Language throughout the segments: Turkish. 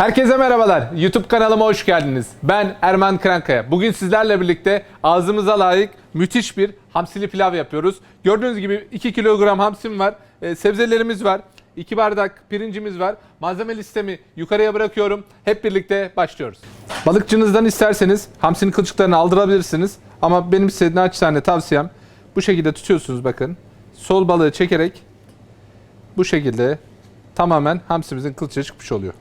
Herkese merhabalar. YouTube kanalıma hoş geldiniz. Ben Erman Krankaya. Bugün sizlerle birlikte ağzımıza layık müthiş bir hamsili pilav yapıyoruz. Gördüğünüz gibi 2 kilogram hamsim var. e, sebzelerimiz var. 2 bardak pirincimiz var. Malzeme listemi yukarıya bırakıyorum. Hep birlikte başlıyoruz. Balıkçınızdan isterseniz hamsinin kılçıklarını aldırabilirsiniz. Ama benim size naçizane tavsiyem bu şekilde tutuyorsunuz bakın. Sol balığı çekerek bu şekilde tamamen hamsimizin kılçığı çıkmış oluyor.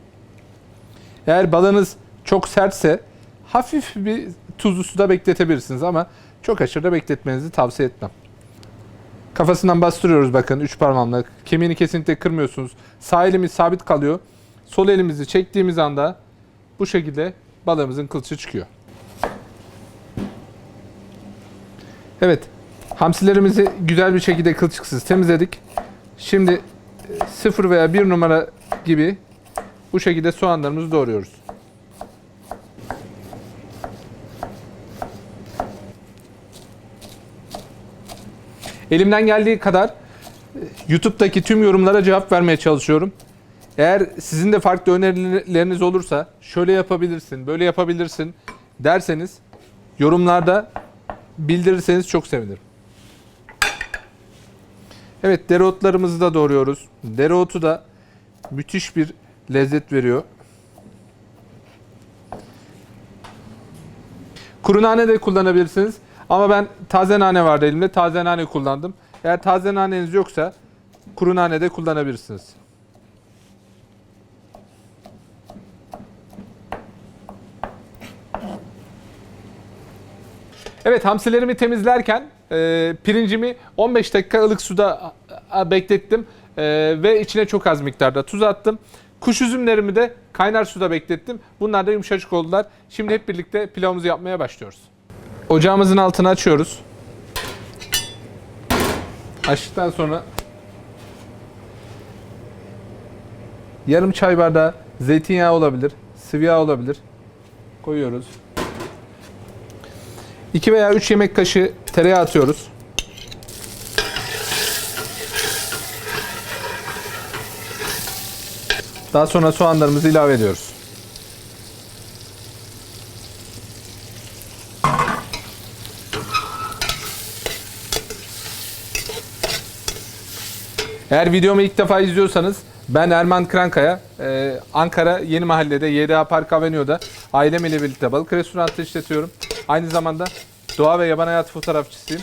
Eğer balığınız çok sertse hafif bir tuzlu suda bekletebilirsiniz ama çok aşırı da bekletmenizi tavsiye etmem. Kafasından bastırıyoruz bakın üç parmağımla. Kemiğini kesinlikle kırmıyorsunuz. Sağ elimiz sabit kalıyor. Sol elimizi çektiğimiz anda bu şekilde balığımızın kılçığı çıkıyor. Evet. Hamsilerimizi güzel bir şekilde kılçıksız temizledik. Şimdi 0 veya 1 numara gibi bu şekilde soğanlarımızı doğruyoruz. Elimden geldiği kadar e, YouTube'daki tüm yorumlara cevap vermeye çalışıyorum. Eğer sizin de farklı önerileriniz olursa şöyle yapabilirsin, böyle yapabilirsin derseniz yorumlarda bildirirseniz çok sevinirim. Evet dereotlarımızı da doğruyoruz. Dereotu da müthiş bir lezzet veriyor. Kuru nane de kullanabilirsiniz. Ama ben taze nane vardı elimde. Taze nane kullandım. Eğer taze naneniz yoksa kuru nane de kullanabilirsiniz. Evet hamsilerimi temizlerken e, pirincimi 15 dakika ılık suda beklettim E, ve içine çok az miktarda tuz attım. Kuş üzümlerimi de kaynar suda beklettim. Bunlar da yumuşacık oldular. Şimdi hep birlikte pilavımızı yapmaya başlıyoruz. Ocağımızın altını açıyoruz. Açtıktan sonra yarım çay bardağı zeytinyağı olabilir, sıvı yağ olabilir. Koyuyoruz. 2 veya 3 yemek kaşığı tereyağı atıyoruz. Daha sonra soğanlarımızı ilave ediyoruz. Eğer videomu ilk defa izliyorsanız ben Erman Krankaya, Ee, Ankara Yeni Mahalle'de YDA Park Avenue'da ailem ile birlikte balık restoranı işletiyorum. Aynı zamanda doğa ve yaban hayat fotoğrafçısıyım.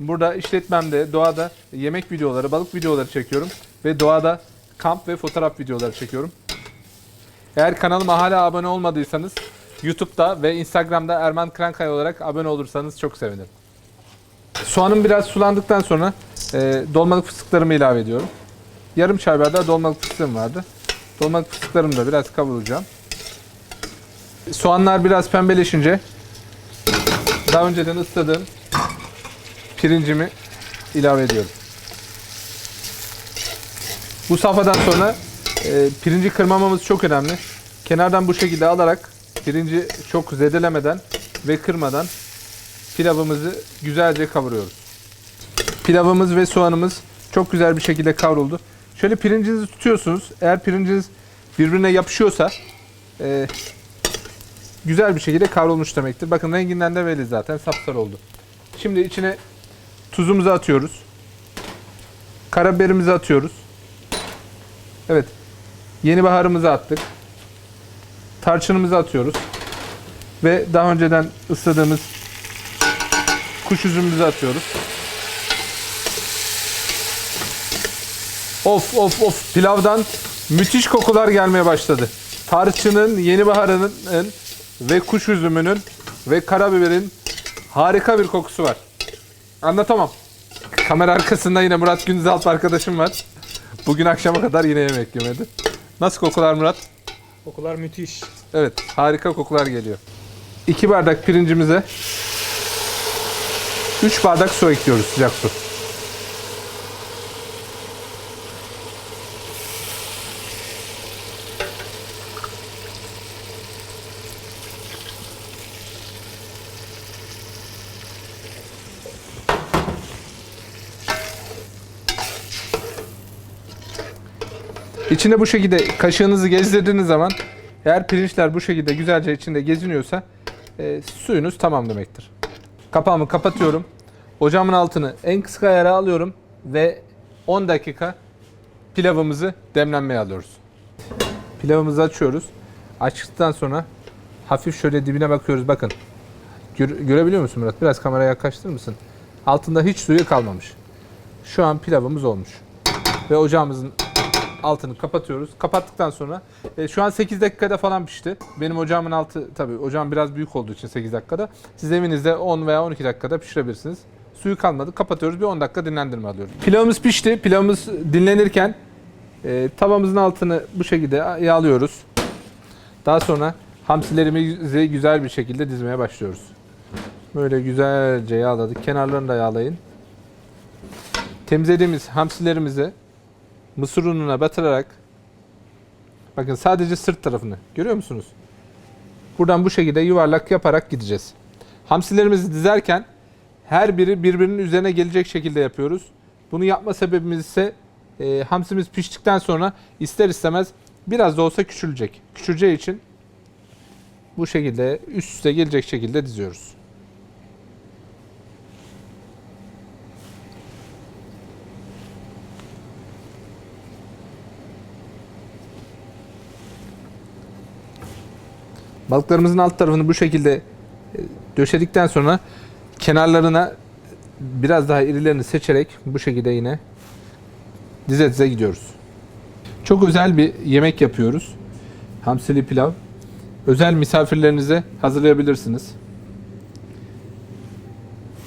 Burada işletmemde doğada yemek videoları, balık videoları çekiyorum ve doğada kamp ve fotoğraf videoları çekiyorum. Eğer kanalıma hala abone olmadıysanız YouTube'da ve Instagram'da Erman Krankaya olarak abone olursanız çok sevinirim. Soğanım biraz sulandıktan sonra e, dolmalık fıstıklarımı ilave ediyorum. Yarım çay bardağı dolmalık fıstığım vardı. Dolmalık fıstıklarımı da biraz kavuracağım. Soğanlar biraz pembeleşince daha önceden ısladığım pirincimi ilave ediyorum. Bu safhadan sonra e, pirinci kırmamamız çok önemli. Kenardan bu şekilde alarak pirinci çok zedelemeden ve kırmadan pilavımızı güzelce kavuruyoruz. Pilavımız ve soğanımız çok güzel bir şekilde kavruldu. Şöyle pirincinizi tutuyorsunuz. Eğer pirinciniz birbirine yapışıyorsa e, güzel bir şekilde kavrulmuş demektir. Bakın renginden de belli zaten sapsarı oldu. Şimdi içine tuzumuzu atıyoruz. Karabiberimizi atıyoruz. Evet. Yeni baharımızı attık. Tarçınımızı atıyoruz. Ve daha önceden ısladığımız kuş üzümümüzü atıyoruz. Of of of pilavdan müthiş kokular gelmeye başladı. Tarçının, yeni baharının ve kuş üzümünün ve karabiberin harika bir kokusu var. Anlatamam. Kamera arkasında yine Murat Günzalp arkadaşım var. Bugün akşama kadar yine yemek yemedi. Nasıl kokular Murat? Kokular müthiş. Evet, harika kokular geliyor. 2 bardak pirincimize 3 bardak su ekliyoruz, sıcak su. İçine bu şekilde kaşığınızı gezdirdiğiniz zaman Eğer pirinçler bu şekilde güzelce içinde geziniyorsa e, suyunuz tamam demektir. Kapağımı kapatıyorum. Ocağımın altını en kısık ayara alıyorum ve 10 dakika pilavımızı demlenmeye alıyoruz. Pilavımızı açıyoruz. Açtıktan sonra hafif şöyle dibine bakıyoruz. Bakın. Gör- görebiliyor musun Murat? Biraz kameraya yaklaştırır mısın? Altında hiç suyu kalmamış. Şu an pilavımız olmuş. Ve ocağımızın altını kapatıyoruz. Kapattıktan sonra e, şu an 8 dakikada falan pişti. Benim ocağımın altı tabii ocağım biraz büyük olduğu için 8 dakikada. Siz evinizde 10 veya 12 dakikada pişirebilirsiniz. Suyu kalmadı. Kapatıyoruz. Bir 10 dakika dinlendirme alıyoruz. Pilavımız pişti. Pilavımız dinlenirken e, tavamızın altını bu şekilde yağlıyoruz. Daha sonra hamsilerimizi güzel bir şekilde dizmeye başlıyoruz. Böyle güzelce yağladık. Kenarlarını da yağlayın. Temizlediğimiz hamsilerimizi mısır ununa batırarak bakın sadece sırt tarafını görüyor musunuz? Buradan bu şekilde yuvarlak yaparak gideceğiz. Hamsilerimizi dizerken her biri birbirinin üzerine gelecek şekilde yapıyoruz. Bunu yapma sebebimiz ise e, hamsimiz piştikten sonra ister istemez biraz da olsa küçülecek. Küçüleceği için bu şekilde üst üste gelecek şekilde diziyoruz. Balıklarımızın alt tarafını bu şekilde e, döşedikten sonra kenarlarına biraz daha irilerini seçerek bu şekilde yine dize dize gidiyoruz. Çok özel bir yemek yapıyoruz. Hamsili pilav. Özel misafirlerinize hazırlayabilirsiniz.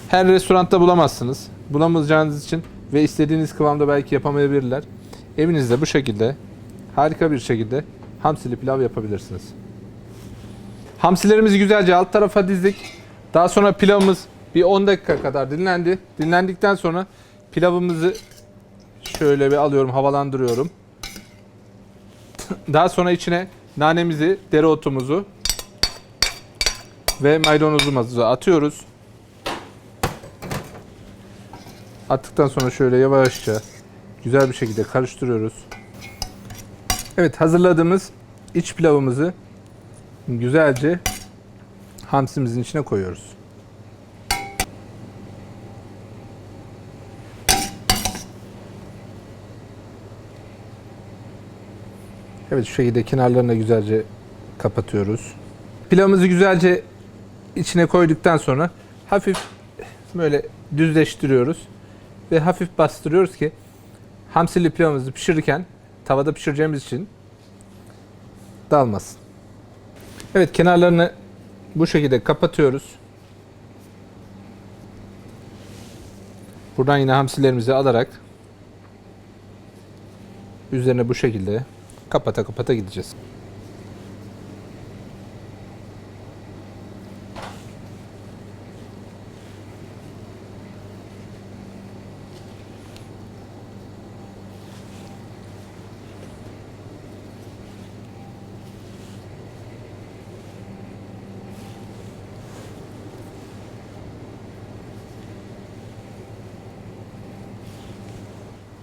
Her restoranda bulamazsınız. Bulamayacağınız için ve istediğiniz kıvamda belki yapamayabilirler. Evinizde bu şekilde harika bir şekilde hamsili pilav yapabilirsiniz. Hamsilerimizi güzelce alt tarafa dizdik. Daha sonra pilavımız bir 10 dakika kadar dinlendi. Dinlendikten sonra pilavımızı şöyle bir alıyorum, havalandırıyorum. Daha sonra içine nanemizi, dereotumuzu ve maydanozumuzu atıyoruz. Attıktan sonra şöyle yavaşça güzel bir şekilde karıştırıyoruz. Evet hazırladığımız iç pilavımızı güzelce hamsimizin içine koyuyoruz. Evet şu şekilde kenarlarına güzelce kapatıyoruz. Pilavımızı güzelce içine koyduktan sonra hafif böyle düzleştiriyoruz ve hafif bastırıyoruz ki hamsili pilavımızı pişirirken tavada pişireceğimiz için dağılmasın. Evet kenarlarını bu şekilde kapatıyoruz. Buradan yine hamsilerimizi alarak üzerine bu şekilde kapata kapata gideceğiz.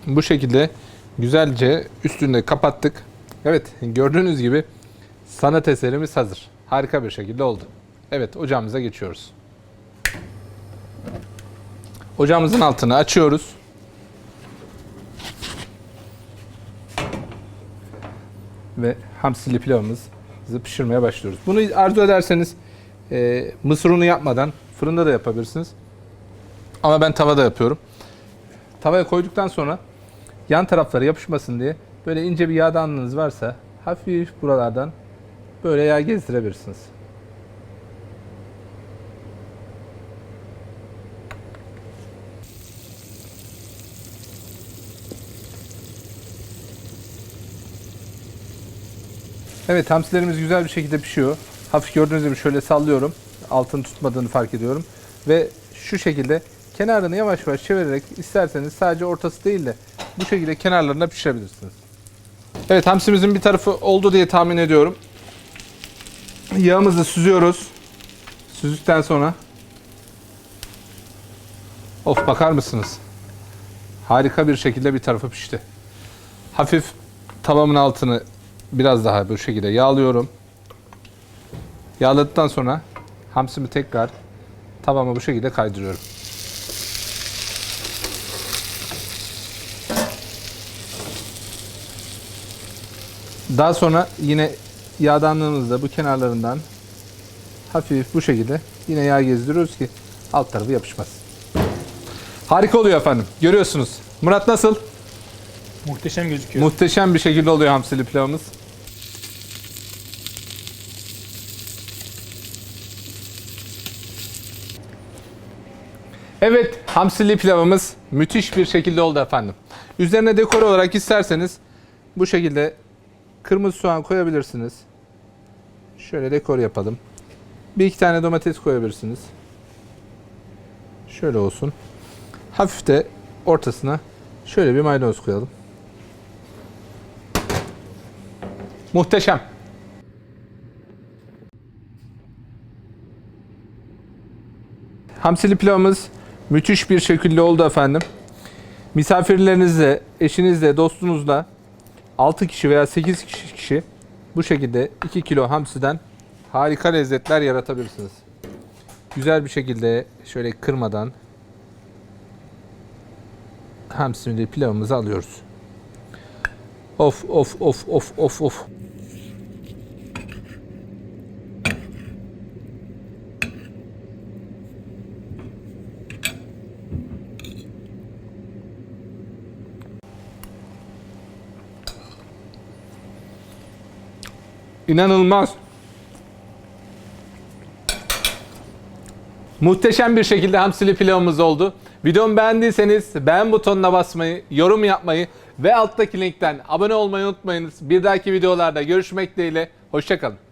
Bu şekilde güzelce üstünde kapattık. Evet gördüğünüz gibi sanat eserimiz hazır. Harika bir şekilde oldu. Evet ocağımıza geçiyoruz. Ocağımızın altını açıyoruz. Ve hamsili pilavımızı pişirmeye başlıyoruz. Bunu arzu ederseniz e, mısır unu yapmadan fırında da yapabilirsiniz. Ama ben tavada yapıyorum. Tavaya koyduktan sonra yan tarafları yapışmasın diye böyle ince bir yağdanlığınız varsa hafif buralardan böyle yağ gezdirebilirsiniz. Evet hamsilerimiz güzel bir şekilde pişiyor. Hafif gördüğünüz gibi şöyle sallıyorum. Altını tutmadığını fark ediyorum. Ve şu şekilde kenarını yavaş yavaş çevirerek isterseniz sadece ortası değil de bu şekilde kenarlarına pişirebilirsiniz. Evet hamsimizin bir tarafı oldu diye tahmin ediyorum. Yağımızı süzüyoruz. Süzdükten sonra Of bakar mısınız? Harika bir şekilde bir tarafı pişti. Hafif tavamın altını biraz daha bu şekilde yağlıyorum. Yağladıktan sonra hamsimi tekrar tavama bu şekilde kaydırıyorum. Daha sonra yine yağdanlığımızda bu kenarlarından hafif bu şekilde yine yağ gezdiriyoruz ki alt tarafı yapışmaz. Harika oluyor efendim. Görüyorsunuz. Murat nasıl? Muhteşem gözüküyor. Muhteşem bir şekilde oluyor hamsili pilavımız. Evet, hamsili pilavımız müthiş bir şekilde oldu efendim. Üzerine dekor olarak isterseniz bu şekilde kırmızı soğan koyabilirsiniz. Şöyle dekor yapalım. Bir iki tane domates koyabilirsiniz. Şöyle olsun. Hafif de ortasına şöyle bir maydanoz koyalım. Muhteşem. Hamsili pilavımız müthiş bir şekilde oldu efendim. Misafirlerinizle, eşinizle, dostunuzla 6 kişi veya 8 kişi, bu şekilde 2 kilo hamsiden harika lezzetler yaratabilirsiniz. Güzel bir şekilde şöyle kırmadan hamsili pilavımızı alıyoruz. Of of of of of of. İnanılmaz. Muhteşem bir şekilde hamsili pilavımız oldu. Videomu beğendiyseniz beğen butonuna basmayı, yorum yapmayı ve alttaki linkten abone olmayı unutmayınız. Bir dahaki videolarda görüşmek dileğiyle. Hoşçakalın.